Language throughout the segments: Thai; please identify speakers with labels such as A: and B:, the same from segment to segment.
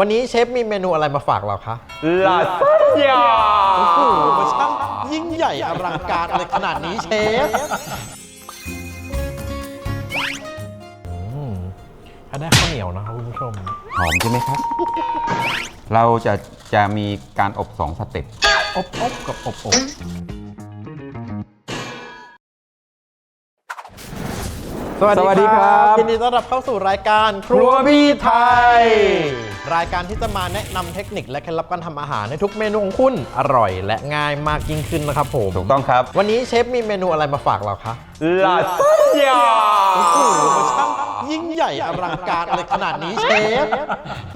A: วันนี้เชฟมีเมนูอะไรมาฝากเราคะ
B: ลาซานญ่า
A: โอ้โหมันช่างยิ่งใหญ่อลังการอะไรขนาดนี้เชฟอืมถ้าได้ข้าวเหนียวนะครับคุณผู้ชม
B: หอมใช่ไหมครับ เราจะจะมีการอบสองสเต็ป
A: อบอบกับอบอบสวัส
B: สวัสดี
A: ดีค
B: ครั
A: รับบยินดีต้อนรับเข้าสู่รายการครัว
B: ครัวพี่ไทย
A: รายการที่จะมาแนะนำเทคนิคและเคล็ดลับการทำอาหารในทุกเมนูของคุณอร่อย และง่ายมากยิ่งขึ้นนะครับผม
B: ถูกต้องครับ
A: วันนี้เชฟมีเมนูอะไรมาฝากเราคะ
B: ลาซานญ่า
A: โอ้โหมันช่าง ยิ่งใหญ่อลังการอะไรขนาดนี้เชฟ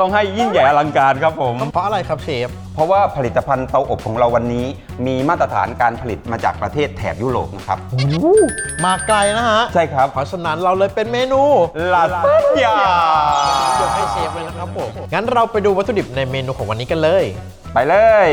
B: ต้องให้ยิ่งใหญ่อลังการครับผม
A: เพราะอะไรครับเชฟ
B: เพราะว่าผลิตภัณฑ์เตาอบของเราวันนี้ มีมาตรฐานการผลิตมาจากประเทศแถบยุโรปนะครับ
A: มาไกลนะฮะ
B: ใช่ครับ
A: เพราะฉะนั้นเราเลยเป็นเมนู
B: ลาซานญ่าย
A: กให้เชฟเลยนะครับผม งั้นเราไปดูวัตถุดิบในเมนูของวันนี้กันเลย
B: ไปเลย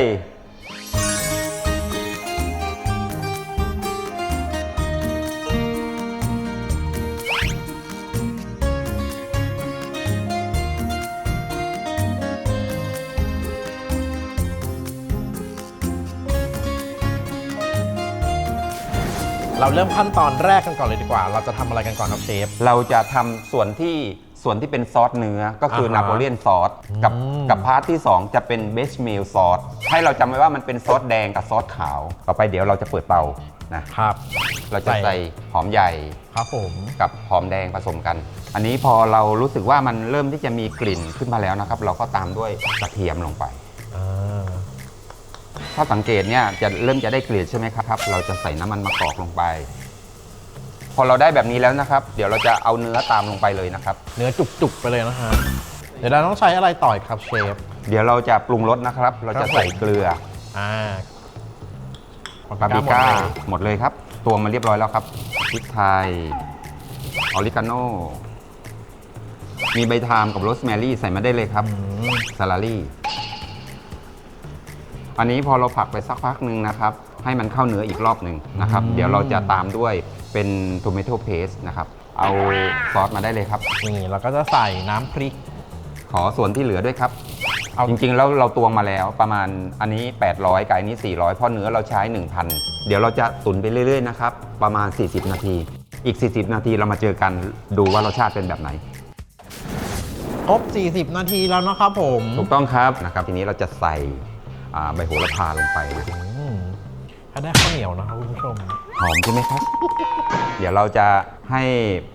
A: เราเริ่มขั้นตอนแรกกันก่อนเลยดีกว่า เราจะทำอะไรกันก่อนครับเชฟ
B: เราจะทำส่วนที่ส่วนที่เป็นซอสเนื้อก็คือ
A: อ่าฮะ
B: นาโปเลียนซอสกับ
A: อืม
B: กับพาร์ทที่ 2 จะเป็นเบชเมลซอสให้เราจำไว้ว่ามันเป็นซอสแดงกับซอสขาว ต่อไปเดี๋ยวเราจะเปิดเตานะ ครับ เราจะ
A: ใส่
B: ใส่หอมใหญ่
A: ครับผม
B: กับหอมแดงผสมกัน อันนี้พอเรารู้สึกว่ามันเริ่มที่จะมีกลิ่นขึ้นมาแล้วนะครับ เราก็ตามด้วยกระเทียมลงไป
A: อ่า
B: ถ้าสังเกตเนี่ยจะเริ่มจะได้กลิ่นใช่ไหมครับ เราจะใส่น้ำมันมะกอกลงไป พอเราได้แบบนี้แล้วนะครับ เดี๋ยวเราจะเอาเนื้อตามลงไปเลยนะครับ
A: เนื้อจุกๆไปเลยนะฮะเดี๋ยวเราต้องใช้อะไรต่อยครับเชฟ
B: เดี๋ยวเราจะปรุงรสนะครับ เรา
A: ครั
B: จะ
A: บ
B: ใส่เกลือ
A: อ่า
B: ปาปริก้า
A: หมดเลย
B: หมดเลยครับตัวมันเรียบร้อยแล้วครับพริกไทยออริกาโนมีใบทามกับโรสแมรี่ใส่มาได้เลยครับ
A: อืม
B: ซาลารี่ อันนี้พอเราผักไปสักพักหนึ่งนะครับ ให้มันเข้าเนื้ออีกรอบหนึ่งนะครับ เดี๋ยวเราจะตามด้วยเป็นโทเมโตเพสนะครับ เอาซอสมาได้เลยครับ
A: นี่เราก็จะใส่น้ำพริก
B: ขอส่วนที่เหลือด้วยครับ
A: เอา
B: จริงๆแล้วเราตวงมาแล้วประมาณอันนี้ 800กับอันนี้ 400 เพราะเนื้อเราใช้ 1,000 เดี๋ยวเราจะตุ๋นไปเรื่อยๆนะครับ ประมาณ 40 นาที อีก 40 นาทีเรามาเจอกันดูว่ารสชาติเป็นแบบไหน
A: ครบ 40 นาทีแล้วนะครับผม
B: ถูกต้องครับนะครับ ทีนี้เราจะใส่อ่า ใบโหระพาลงไปนะ
A: อืมถ้าได้ข้าวเหนียวนะครับคุณผู้ชม
B: หอมใช่ไหมครับ เดี๋ยวเราจะให้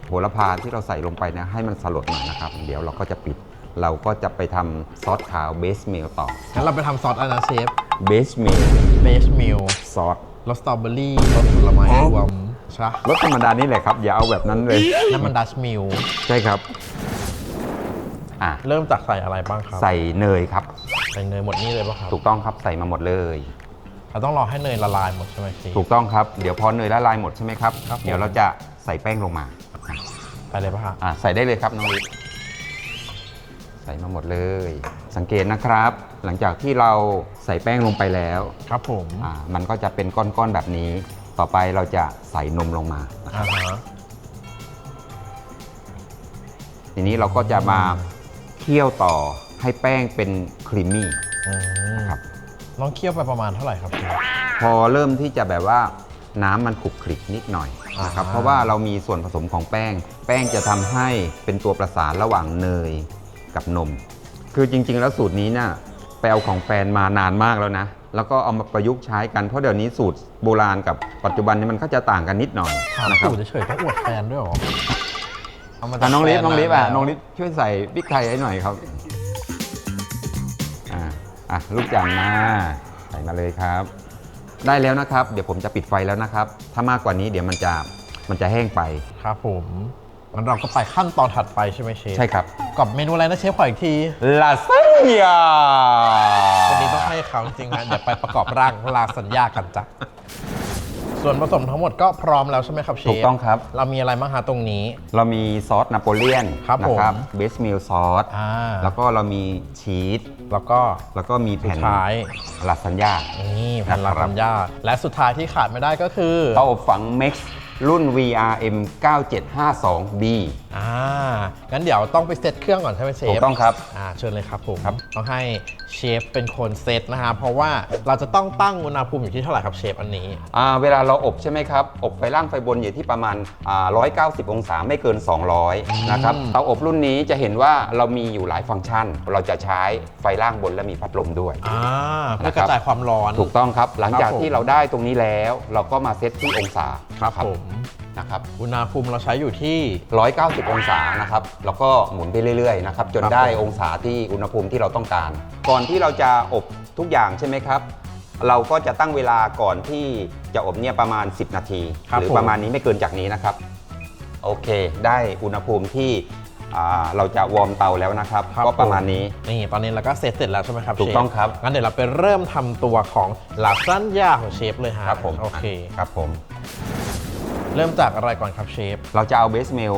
B: โหระพาที่เราใส่ลงไปนะให้มันสลดหน่อยนะครับ เดี๋ยวเราก็จะปิด เราก็จะไปทำซอสขาวเบสเมลต่อ
A: งั้นเราไปทำซอสอะไรนะเชฟ
B: เบสเมล
A: เบสมิล
B: ซอส
A: รสสตรอเบอรี่รสผลไม้รวมใช่ปะ
B: รสธรรมดานี่แหละครับ อย่าเอาแบบนั้นเลย
A: นั่นมันดัชมิล
B: ใช่ครับ อะ
A: เริ่มจากใส่อะไรบ้างครับ
B: ใส่เนยครับ
A: ใส่เนยหมดนี่เลยป่ะครับ
B: ถูกต้องครับใส่มาหมดเลย
A: เราต้องรอให้เนยละลายหมดใช่ไหมเชฟ
B: ถูกต้องครับเดี๋ยวพอเนยละลายหมดใช่ไหมครับ
A: ครับผม
B: เดี๋ยวเราจะใส่แป้งลงมา
A: ไปเลยป่ะฮะ
B: อะใส่ได้เลยครับน้องลิศใส่มาหมดเลย สังเกตนะครับ หลังจากที่เราใส่แป้งลงไปแล้ว
A: ครับผม
B: อ่ามันก็จะเป็นก้อนๆแบบนี้ ต่อไปเราจะใส่นมลงมา
A: อ่าฮะ
B: ทีนี้เราก็จะมา เคี่ยวต่อให้แป้งเป็นครีมมี่
A: อืม
B: ครับ
A: ต้องเคี่ยวไปประมาณเท่าไหร่ครับเชฟ
B: พอเริ่มที่จะแบบว่าน้ำมันขลุกคลิกนิดหน่อยนะครับ
A: อ่า
B: เพราะว่าเรามีส่วนผสมของแป้ง แป้งจะทำให้เป็นตัวประสานระหว่างเนยกับนม คือจริง ๆ แล้วสูตรนี้เนี่ยไปเอาของแฟนมานานมากแล้วนะ แล้วก็เอามาประยุกต์ใช้กัน เพราะเดี๋ยวนี้สูตรโบราณกับปัจจุบันนี้มันก็จะต่างกันนิดหน่อย
A: ถาม
B: นะครับ
A: สูตรเฉยๆต้องอวดแฟนด้วยเหรอ เามาจาก
B: อะน้องลิฟ
A: แฟ
B: น้องลิฟอะ
A: แล้ว
B: น้องลิฟช่วยใส่พริกไทยให้หน่อยครับอ่าอะลูกจันทร์มาใส่มาเลยครับ ได้แล้วนะครับ เดี๋ยวผมจะปิดไฟแล้วนะครับ ถ้ามากกว่านี้เดี๋ยวมันจะมันจะแห้งไป
A: ครับผมงั้นเราก็ไปขั้นตอนถัดไปใช่ไหมเชฟ
B: ใช่ครับ
A: กับเมนูอะไรนะเชฟขออีกที
B: ลาซานญ่า
A: วันนี้ต้องให้เขาจริงๆนะเดี๋ยวไปประกอบร่างลาสัญญากันจ้ะ ส่วนผสมทั้งหมดก็พร้อมแล้วใช่ไหมครับเชฟ
B: ถูกต้องครับ
A: เรามีอะไรบ้างฮะตรงนี้
B: เรามีซอสนาโปเลียน
A: ครับ
B: นะ
A: ผม
B: เบสมิลซอส
A: อ่า
B: แล้วก็เรามีชีส
A: แล้วก็
B: แล้วก็มี
A: สุ
B: แผ่
A: ด
B: น
A: ท้าย
B: ลาซานญ่า
A: นี่แผ่นลา
B: นะครับ
A: สัญญาและสุดท้ายที่ขาดไม่ได้ก็คือ
B: เตาอบฝัง Max รุ่น VRM 9752B
A: อ่า งั้นเดี๋ยวต้องไปเซตเครื่องก่อนใช่ไหมเช
B: ถู
A: ฟ
B: กต้องครับ
A: อ่า เชิญเลยครับผม
B: ครับ
A: ต้องให้เชฟเป็นคนเซตนะฮะ เพราะว่าเราจะต้องตั้งอุณหภูมิอยู่ที่เท่าไหร่ครับเชฟอันนี้
B: อ่า เวลาเราอบใช่ไหมครับ อบไฟล่างไฟบนอยู่ที่ประมาณอ่า190 องศาไม่เกิน 200 นะครับ เตาอบรุ่นนี้จะเห็นว่าเรามีอยู่หลายฟังก์ชัน เราจะใช้ไฟล่างบนและมีพัดลมด้วย
A: อ่า เพื่อกระจายความร้อน
B: ถูกต้องครับ หลังจาก
A: ครับผม
B: ที่เราได้ตรงนี้แล้ว เราก็มาเซตที่องศา
A: ครับผม
B: นะครับ
A: อุณหภูมิเราใช้อยู่ที่
B: 190 องศานะครับ แล้วก็หมุนไปเรื่อยๆนะครับ จน
A: ครับ
B: ได้
A: ผม
B: องศาที่อุณหภูมิที่เราต้องการ ก่อนที่เราจะอบทุกอย่างใช่ไหมครับ เราก็จะตั้งเวลาก่อนที่จะอบเนี่ยประมาณ 10 นาที
A: ครับ
B: หรือ
A: ผม
B: ประมาณนี้ไม่เกินจากนี้นะครับ โอเค ได้อุณหภูมิที่อ่าเราจะวอร์มเตาแล้วนะครับ
A: ครับ
B: ก็ประมาณนี้
A: นี่ตอนนี้เราก็เซตเสร็จแล้วใช่ไหมครับ
B: ถูก
A: เชฟ
B: ต้องครับ
A: งั้นเดี๋ยวเราไปเริ่มทำตัวของลาซานญ่าของเชฟเลยฮะ
B: ครับผม
A: โอเค
B: ครับผม
A: เริ่มจากอะไรก่อนครับเชฟ
B: เราจะเอาเบสเมล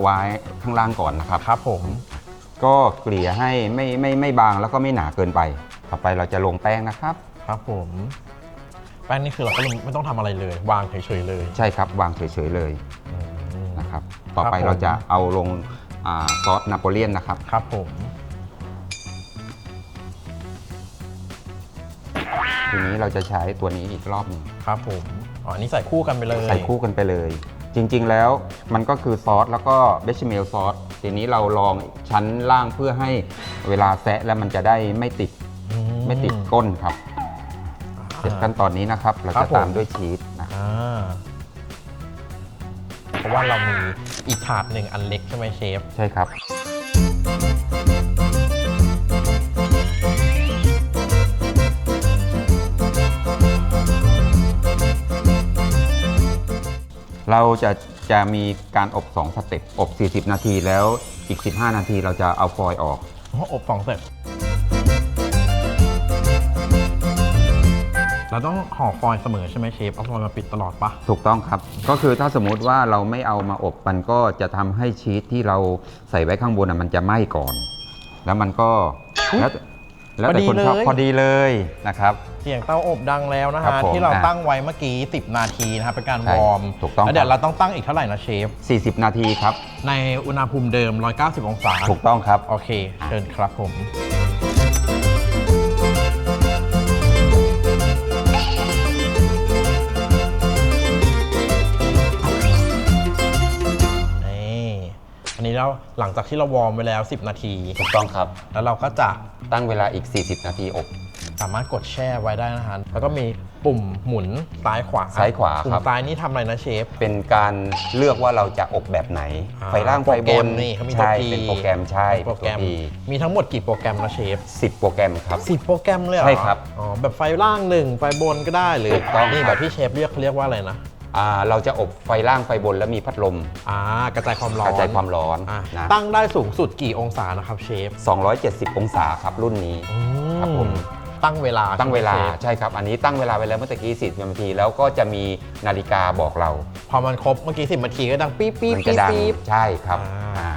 B: ไว้ข้างล่างก่อนนะครับ
A: ครับผม
B: ก็เกลี่ยให้ไม่ไม่ไม่บางแล้วก็ไม่หนาเกินไป ต่อไปเราจะลงแป้งนะครับ
A: ครับผม แป้งนี่คือเราก็ไม่ต้องทำอะไรเลย วางเฉยๆเลย
B: ใช่ครับวางเฉยๆเลย
A: อืม
B: นะครับ ต่อไป
A: ครับผม
B: เราจะเอาลงอาซอสนาโปเลียนนะครับ
A: ครับผม
B: ทีนี้เราจะใช้ตัวนี้อีกรอบหนึง
A: ครับผม อ๋ออันนี้ใส่คู่กันไปเลย
B: ใส่คู่กันไปเลย จริงๆแล้วมันก็คือซอสแล้วก็เบชเมลซอสทีนี้เราลองชั้นล่างเพื่อให้เวลาแซะแล้วมันจะได้ไม่ติด
A: อื
B: ไม่ติดก้นครับ เสร็จขั้นตอนนี้นะครับ เรา
A: ครั
B: จะ
A: บผม
B: ตามด้วยชีสนะครับ
A: อ่าเพราะว่าเรามีอีกถาดหนึ่งอันเล็กใช่ไหมเชฟ
B: ใช่ครับ เราจะจะมีการอบ 2 สเต็ปอบ 40 นาทีแล้วอีก 15 นาทีเราจะเอาฟอยล์ออก
A: เพราะอบสองเสร็จเราต้องห่อฟอยล์เสมอใช่ไหมเชฟ เอาฟอยล์มาปิดตลอดปะ
B: ถูกต้องครับ ก็คือถ้าสมมุติว่าเราไม่เอามาอบมันก็จะทำให้ชีสที่เราใส่ไว้ข้างบนน่ะมันจะไหม้ก่อน แล้วมันก็แล้ว แต่แล้วแต่คนชอบพอดีเลยนะครับ
A: เสียงเตาอบดังแล้วนะ
B: ครั
A: ฮะ
B: บผม
A: ที่เรา
B: อะ
A: ตั้งไว้เมื่อกี้ 10 นาทีนะครับเป็นการ
B: ใช่
A: วอร์ม
B: ถูกต้อง
A: แล้วเดี๋ย
B: ครั
A: ว
B: บ
A: เราต้องตั้งอีกเท่าไหร่นะเชฟ
B: 40 นาทีครับ
A: ในอุณหภูมิเดิม 190 องศา
B: ถูกต้องครับ
A: โอเค เชิญครับผม อันนี้เราหลังจากที่เราวอร์มไว้แล้ว 10 นาที
B: ถูกต้องครับ
A: แล้วเราก็จะ
B: ตั้งเวลาอีก 40 นาทีอบ
A: สามารถกดแช่ไว้ได้นะฮะแล้วก็มีปุ่มหมุนซ้ายขวา
B: ซ้ายขวา
A: ปุ่
B: ครั
A: ม
B: บ
A: ซ้ายนี่ทำอะไรนะเชฟ
B: เป็นการเลือกว่าเราจะอบแบบไหน
A: อ่า
B: ไฟล่างไฟ
A: โปร
B: บ
A: แกรม
B: น
A: นี่เขามีตัว
B: ใช่
A: P
B: เป็นโปรแกรมใช่
A: โปรแกรม
B: ตัว P
A: มีทั้งหมดกี่โปรแกรมนะเชฟ
B: 10โปรแกรมครับ
A: สิบโปรแกรมเลยเหรอ
B: ใช่ครับ
A: อ๋อแบบไฟล่างหนึ่งไฟบนก็ได้หรือ
B: ถูกต้อง
A: นี่
B: ครับ
A: แบบที่เชฟเรียกเขาเรียกว่าอะไรนะ
B: อ่าเราจะอบไฟล่างไฟบนแล้วมีพัดลม
A: อ่ากระจายความร้อน
B: กระจายความร้อน
A: อะ
B: นะ
A: ตั้งได้สูงสุดกี่องศานะครับเชฟ
B: 270 องศาครับรุ่นนี้
A: อื
B: ครับผม
A: ตั้งเวลา
B: ตั้งเวลา
A: ใช่ไหมชฟ
B: ใช่ครับ อันนี้ตั้งเวลาไว้แล้วเมื่อตะกี้ 40 นาที แล้วก็จะมีนาฬิกาบอกเรา
A: พอมันครบเมื่อกี้สิบนาทีก็ดัง ปี๊บปี๊บ
B: มัน
A: ปี๊
B: จะ
A: บ
B: ดัง
A: ปี๊บ
B: ใช่ครับ
A: อ่า
B: อ่า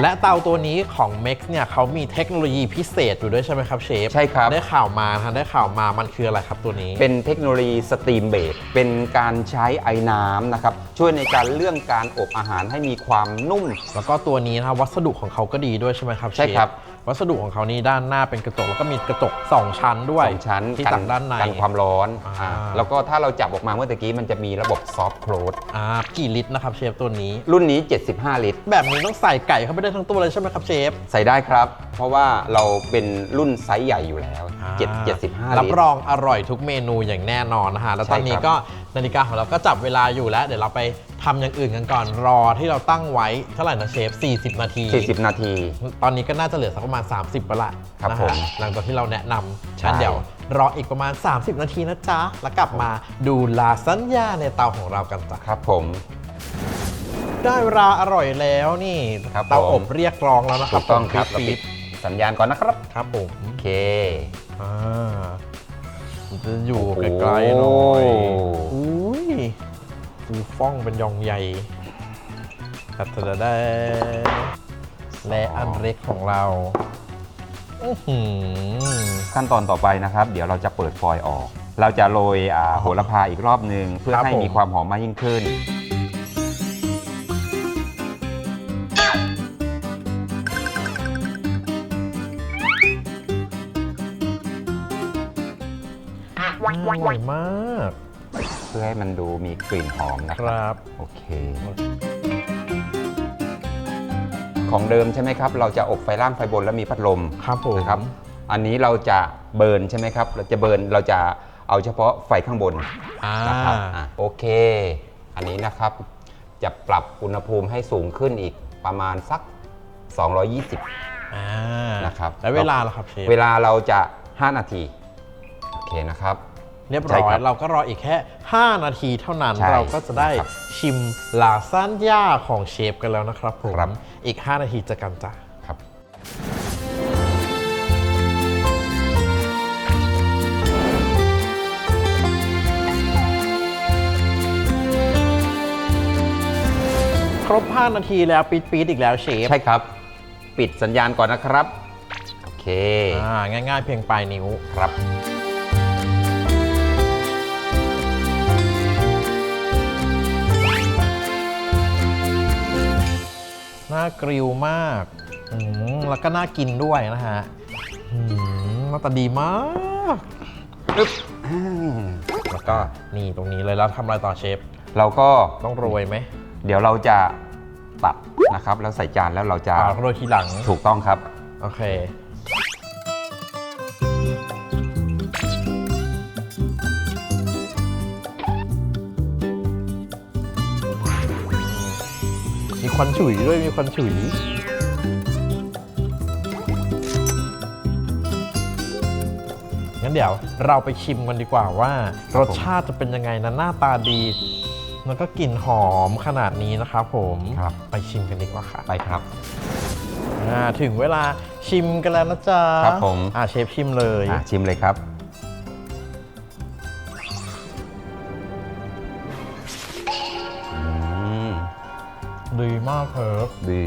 A: และเตาตัวนี้ของ Mex เนี่ยเขามีเทคโนโลยีพิเศษอยู่ด้วยใช่ไหมครับเชฟ
B: ใช่ครับ
A: ได้ข่าวมานะฮะได้ข่าวมามันคืออะไรครับตัวนี้
B: เป็นเทคโนโลยีสตรีมเบดเป็นการใช้ไอ้น้ำนะครับ ช่วยในการเรื่องการอบอาหารให้มีความนุ่ม
A: แล้วก็ตัวนี้นะครับวัสดุของเขาก็ดีด้วยใช่ไหมครับเชฟ
B: ใช่ครับ
A: วัสดุของเขานี่ด้านหน้าเป็นกระจกแล้วก็มีกระจก2ชั้นด้วย
B: สองชั้น
A: ที่
B: กั
A: ตักด้านใน
B: กันความร้อน
A: อ่า
B: อ่าแล้วก็ถ้าเราจับออกมาเมื่อตะกี้มันจะมีระบบซอฟต์โคลด
A: อ่ากี่ลิตรนะครับเชฟตัวนี้
B: รุ่นนี้ 75 ลิตร
A: แบบนี้ต้องใส่ไก่เข้าไปได้ทั้งตัวเลยใช่ไหมครับเชฟ
B: ใส่ได้ครับ เพราะว่าเราเป็นรุ่นไซส์ใหญ่อยู่แล้ว
A: อ่า
B: 7 75
A: รับ
B: ลิตร
A: รองอร่อยทุกเมนูอย่างแน่นอนนะฮะ แล้วตอนนี้
B: ใช่ครับ
A: ก็นาฬิกาของเราก็จับเวลาอยู่แล้ว เดี๋ยวเราไปทำอย่างอื่นกันก่อนรอที่เราตั้งไว้เท่าไหร่นะเชฟ 40 นาที
B: 40 นาที
A: ตอนนี้ก็น่าจะเหลือสักประมาณ 30ประละ
B: ครับ
A: นะ
B: ผ
A: ฮะ
B: ม
A: หลังจากที่เราแนะนำ
B: ใช่
A: งั้นเดี๋ยวรออีกประมาณ 30 นาทีนะจ๊ะ แล้วกลับมาดูลาซานญ่าในเตาของเรากันจ้ะ
B: ครับผม
A: ได้เวลาอร่อยแล้วนี่
B: ครับ
A: เตา
B: ผ
A: อ
B: ม
A: บเรียกร้องแล้วนะครั
B: ถู
A: บ
B: กต้องครับ
A: ผม
B: เรา
A: ปี๊
B: ปิ
A: บ
B: ดสัญญาณก่อนนะครับ
A: ๆครับผม
B: โอเค
A: อ่ามันจะอยู่ไกลๆหน่อย
B: โอ้
A: อุ้ยฟูฟ่องเป็นยองใหญ่ตัดตะได้และอันเล็กของเราอื้อหือ
B: ขั้นตอนต่อไปนะครับ เดี๋ยวเราจะเปิดฟอยล์ออก เราจะโรยอ่าโหระพาอีกรอบหนึ่งเพื่อ
A: ครับ
B: ให้
A: ผม
B: มีความหอมมากยิ่งขึ้น
A: อร่อยมาก
B: เพื่อให้มันดูมีกลิ่นหอมนะ
A: ค
B: ครับ
A: รับ
B: โอเค ของเดิมใช่ไหมครับ เราจะอบไฟล่างไฟบนแล้วมีพัดลม
A: ครับผม
B: นะครับ อันนี้เราจะเบิร์นใช่ไหมครับ เราจะเบิร์นเราจะเอาเฉพาะไฟข้างบน
A: อ่า
B: นะครับอะโอเค อันนี้นะครับ จะปรับอุณหภูมิให้สูงขึ้นอีกประมาณสัก 220
A: อ่า
B: นะครับ
A: แล้วเวลาล่ะครับเชฟ
B: เวลาเราจะ 5 นาที โอเคนะครับ
A: เรียบ
B: ใช่
A: ร้อ
B: ค
A: ย
B: รับ
A: เราก็รออีกแค่ 5 นาทีเท่านั้น
B: ใช่
A: เราก็จะได้
B: ครับ
A: ชิมลาซานญ่าของเชฟกันแล้วนะครับผม
B: ครับ
A: อีก 5 นาทีจะกันจ้ะ
B: ครับ
A: ครบ 5 นาทีแล้วปีดปีดๆอีกแล้วเชฟ
B: ใช่ครับ ปิดสัญญาณก่อนนะครับ โอเค
A: อ่าง่าย ๆ เพียงปลายนิ้ว
B: ครับ
A: น่ากริวมากอืมแล้วก็น่ากินด้วยนะฮะอืมหน้าตาดีมาก
B: ปึ๊บอ่าแล้วก็
A: นี่ตรงนี้เลยแล้วทำอะไรต่อเชฟ
B: เราก็
A: ต้องโรยไหม
B: เดี๋ยวเราจะตัดนะครับ แล้วใส่จานแล้วเราจะ
A: อ่าโรยทีหลัง
B: ถูกต้องครับ
A: โอเค ควันฉุยด้วยมีควันฉุยงั้นเดี๋ยวเราไปชิมกันดีกว่าว่า
B: ครั
A: ร
B: บ
A: ส
B: ผม
A: ชาติจะเป็นยังไงนะหน้าตาดี แล้วก็กลิ่นหอมขนาดนี้นะครับผม
B: ครับ
A: ไปชิมกันดีกว่าค่ะ
B: ไปครับ
A: อ่าถึงเวลาชิมกันแล้วนะจ๊ะ
B: ครับผม
A: อ่าเชฟชิมเลย
B: อะชิมเลยครับ
A: ดีมากเพิร์ฟ
B: ดี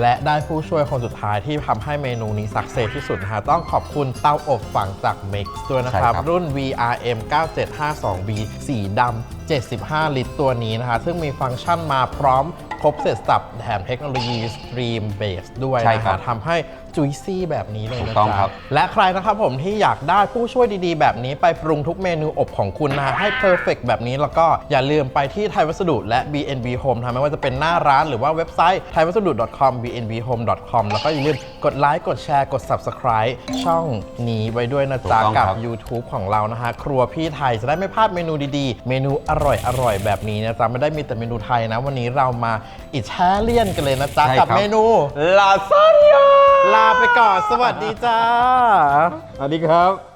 A: และได้ผู้ช่วยคนสุดท้ายที่ทำให้เมนูนี้สักเซสที่สุดนะฮะต้องขอบคุณเตาอบฝังจาก Mix ด้วยนะครับ
B: ใช่ครับ
A: รุ่น VRM 9752B สีดำ75 ลิตรตัวนี้นะฮะซึ่งมีฟังก์ชันมาพร้อม ครบเสร็จสับแถมเทคโนโลยี Stream Base ด้วย
B: ใช่
A: นะ
B: ครั
A: ฮะ
B: บ
A: ทำให้จุยซี่แบบนี้เลย
B: ถู
A: นะ
B: กต้อง
A: จ๊ะ
B: ครับ
A: และใครนะครับผมที่อยากได้ผู้ช่วยดีๆ แบบนี้ไปปรุงทุกเมนูอบของคุณนะฮะให้เพอร์เฟกแบบนี้แล้วก็อย่าลืมไปที่ไทยวัสดุและ BNB Home ทำไม่ว่าจะเป็นหน้าร้านหรือว่าเว็บไซต์ thaiwassadu.com bnbhome.com แล้วก็อย่าลืมกดไลค์กดแชร์กด Subscribe ช่องนี้ไว้ด้วยนะจ๊ะ
B: ถูกต้อง
A: กับ
B: ครับ
A: YouTube ของเรานะฮะ ครัวพี่ไทยจะได้ไม่พลาดเมนูดีๆ เมนูอร่อยๆ แบบนี้นะจ๊ะ ไม่ได้มีแต่เมนูไทยนะ วันนี้เรามาอิตาเลียนกันเลยนะจ๊ะ
B: ใช่
A: กับ
B: ครับ
A: เมนู
B: ลาซานญ่า
A: ลาไปก่อนสวัสดีจ้า
B: สวัสดีครับ